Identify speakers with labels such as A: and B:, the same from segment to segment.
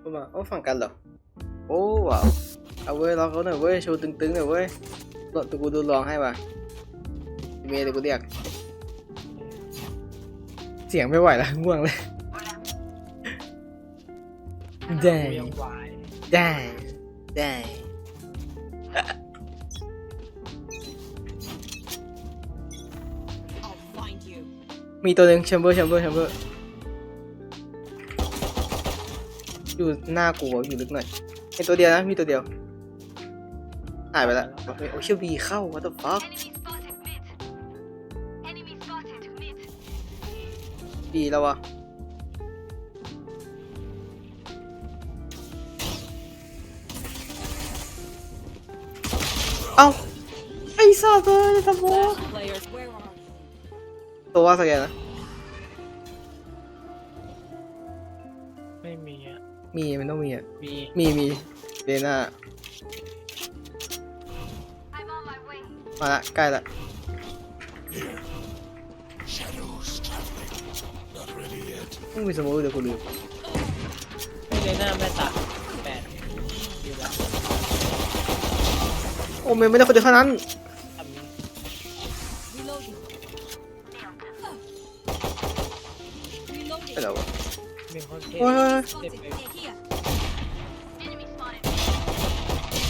A: เข้ามา โอ้ฝั่งกันเหรอ โอ้ว้าวเอาเว้ยลองเขาหน่อยเว้ยโชว์ตึงๆหน่อยเว้ยรถตัวกูดูลองให้ว่ะเมย์เดี๋ยวกูเรียก เสียงไม่ไหวแล้วง่วงเลยได้
B: งวาย
A: ได้ได้มีตัวหนึ่งแชมเบอร์แชมเบอร์แชมเบอร์ อยู่หน้ากูอะอยู่ลึกหน่อยไอตัวเดียวนะมีตัวเดียวหายไปละโอเชียบีเข้า what the fuck บีแล้ววะเอ้าไอ้สัตว์เลยทำโมตัวว่าสแกนนะ
B: มีมั
A: นต้องมีอะ
B: มี
A: มีมีเดน่า
C: I'm on my way.
A: มาละใกล้ละต้องมีสมมติเดี๋ยวกูลืม
B: ไม่เลยหน้าแม่ตาแปดอยู่แล้ว
A: โอ้เมย์ไม่ได้คนเดียวเท่านั้น
B: ทำนี้
D: Reloading.
A: ไป
D: Reloading.
A: แล้ว วะ
B: มีคนเท
A: โอ้ย
D: Spotted. They're here.
C: Enemy spotted.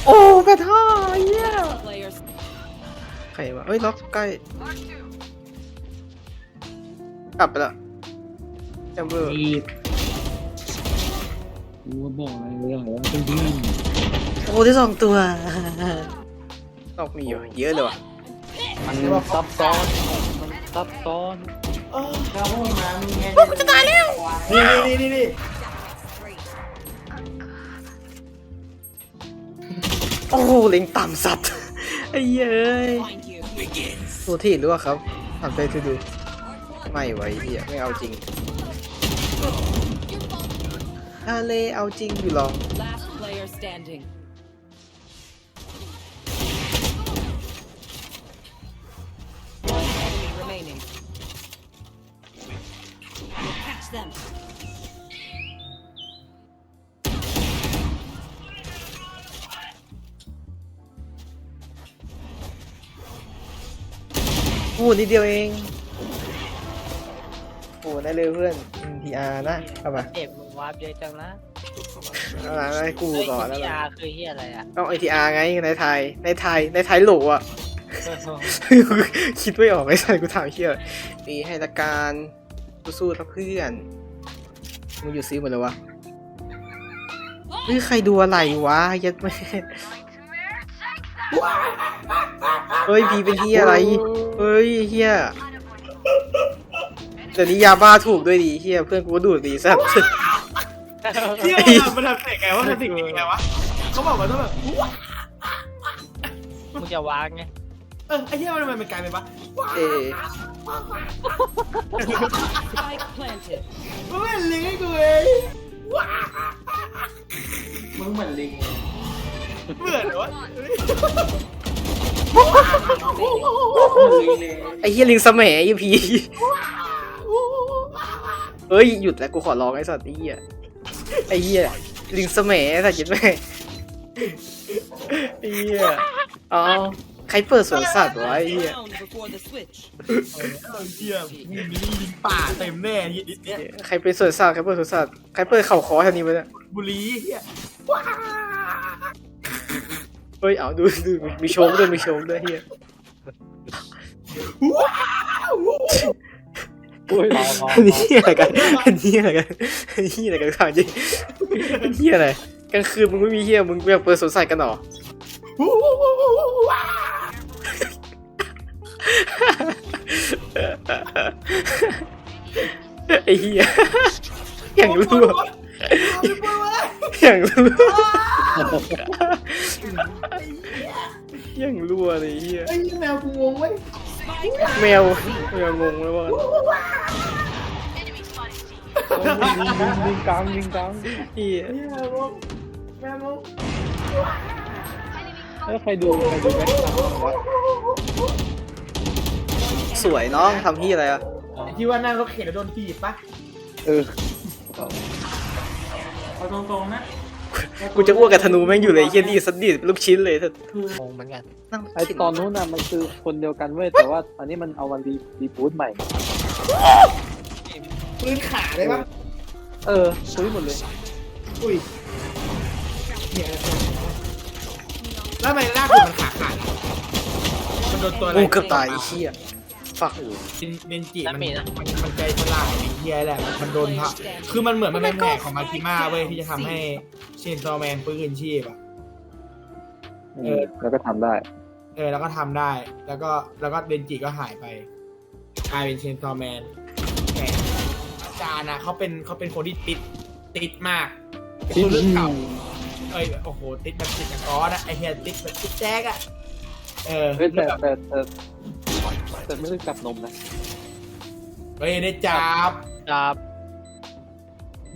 A: โอ้แปดห้าเหี้ย
D: Last players.
A: ใครวะเฮ้ยล็อกใกล้
C: Mark two.
A: กลับไปละแชมเบอร์
E: อีบกูก็บอกอะไรเลยว่าเพื่อน
A: โอ้ที่สองตัวล็อกมีอยู่เยอะเลยว่ะ
E: ๆมันซับซ้อนมันซับซ้อน
F: นี่นี่นี่นี่
A: โอ้เล็งต่ำสัตว์ไอ้เย้ยตัวที่หรือว่าครับทำไปดูดูไม่ไหวเหี้ยไม่เอาจริงทะเลเอาจริงอยู่หรอ
D: Last player standing. Catch them.
A: โอ้นิดเดียวเองโอ้ได้เลยเพื่อน NTR นะเอามา
B: เจ็บมึงวาร์ปเยอะจังนะ
A: เอามาให้กู
B: เฮ้ย
A: ก่อนแล้ว
B: ที่
A: กัน
B: อาคือเฮียอะไรอะ
A: ต้อง NTR ไงในไทยในไทยในไทยโหลอะ คิดไม่ออกไอ้สัสกูถามเชี่ยตีให้ละการ สู้ๆนะเพื่อนมึงอยู่ซีหมดเลยวะเฮ้ยใครดูอะไรวะยัดแม่เฮ้ยพีเป็นเฮียอะไร เฮ้ยเฮียแต่นี้ยาบ้าถูกด้วยดีเฮียเพื่อนกูก็ดูดดีสัส
F: เที่ยมันทำเสียงไงวะทำเสียงไงวะเขาบอกว่าต้องแบบ
B: มึงจะวางไง
F: เออไอ้เหี้ยมันมันกลายเป็นปะ
A: เอ
D: Spike planted.
F: มันลิงให้กูเองมึงเหมือนลิงเหมือนเหรอวะ
A: ไอ้เฮียลิงสมัยไอ้พีเฮ้ยหยุดแล้วกูขอร้องไอ้สัตว์ไอ้เฮียไอ้เฮียลิงสมัยไอ้สัตว์ยิดแม่ไอ้เฮียอ๋อ ใครเปิดสวนสัตว์วะไอ้เฮีย
D: Down before the switch.
F: เออเหี้ยมีมีลิงป่าเต็มแน่ยี่ดิเนี่ย
A: ใครเป็นสวนสัตว์ใครเปิดสวนสัตว์ใครเปิดเข่าคอแถวนี้ไปเนี่ย
F: บุรีเหี้ย
A: เฮ้ยเอาดูดูมีโชว์ด้วยมีโชว์ด้วยเฮีย
E: โอ้ยรอรอ
A: อันนี้เฮียอะไรกันอันนี้อะไรกันอันนี้อะไรกันถามจริงอันนี้อะไรกลางคืนมึงไม่มีเฮียมึงอยากเปิดสวนสัตว์กันเหรอ ไอ้เหี้ยอย่างรั่วอย่างรั่วอย่างรั่วเลยไอ้เหี้ย
F: ไอ้แมวกูงงเว้ย
A: แมวแมวงงแล้วว่า
C: Enemy spotted.
E: ลิงกลางลิงกลาง
A: เหี้ย
F: ไอ้แมวงงแมวงง
E: แล้วใครดูใครดูแบ็คกราวด์วะ
A: สวยน้องทำที่อะไรอะ
F: ที่ว่านั่งรถเข็นแล้วโดนถีบปะ
E: เออ
F: เอาตรงๆนะ
A: กูจะอ้วกกับธนูแม่งอยู่เลยไอ้เฮียดีสัดดีดลูกชิ้นเลยเถอะ
F: คือ
B: งงเหมือนกัน
A: นั่ง
E: ไอตอนนู้นน่ะมันคือคนเดียวกันเว้ยแต่ว่าอันนี้มันเอามารีรีบูทใหม่
F: ปืนขาได้ปะ
E: เออซื้อหมดเลย
F: อุ้ยเนี่ยแล้วทำไมลากผมมันขาขาดอะมันโดนตัวอะไร
A: กูเกือบตายไอ้เฮีย ฟัก
F: เนนจิมันมันมันใจฉลาดไอ้เฮียแหละ มันโดนพะคือมันเหมือนมันเป็นแผนของมาคิมาเว้ยที่จะทำให้เชนซอแมนปืนชีพอะ
E: เออ แล้วก็ทำได้
F: เออ แล้วก็ทำได้ แล้วก็แล้วก็เดนจิก็หายไปกลายเป็นเชนซอแมนแต่อาจารย์นะเขาเป็นเขาเป็นคนที่ติดติดมากเป็นคนรุ่นเก่าเอ้ยโอ้โหติดแบบติดอย่างก้อนอะไอเฮียติดแบบติดแจ๊กอะเออ
E: เฮ้ยแต่
F: แบบ
E: แต่แต่ แต่ไม่ได้จับนมนะ
F: เฮ้ยได้จับ
B: จับ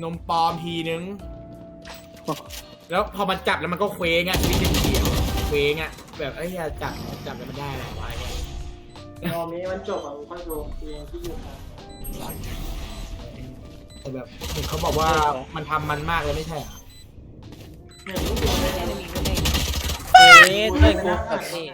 F: นมปลอมทีนึง แล้วพอมันจับแล้วมันก็เคว้งอะชีวิตเป็นเขียวเคว้งอะแบบไอ้เฮียจับจับแล้วมันได้อะไรวะเนี่ย
G: ตอนนี้มันจบอะกูค่อยดูเองที่อยู่ครับ
F: แต่แบบเห็นเขาบอกว่ามันทำมันมากเลยไม่ใช่เหรอ
G: เนี่ยรู้สึกว่า
D: One enemy remaining.
B: เอ๊ะด้วยกูกับนี่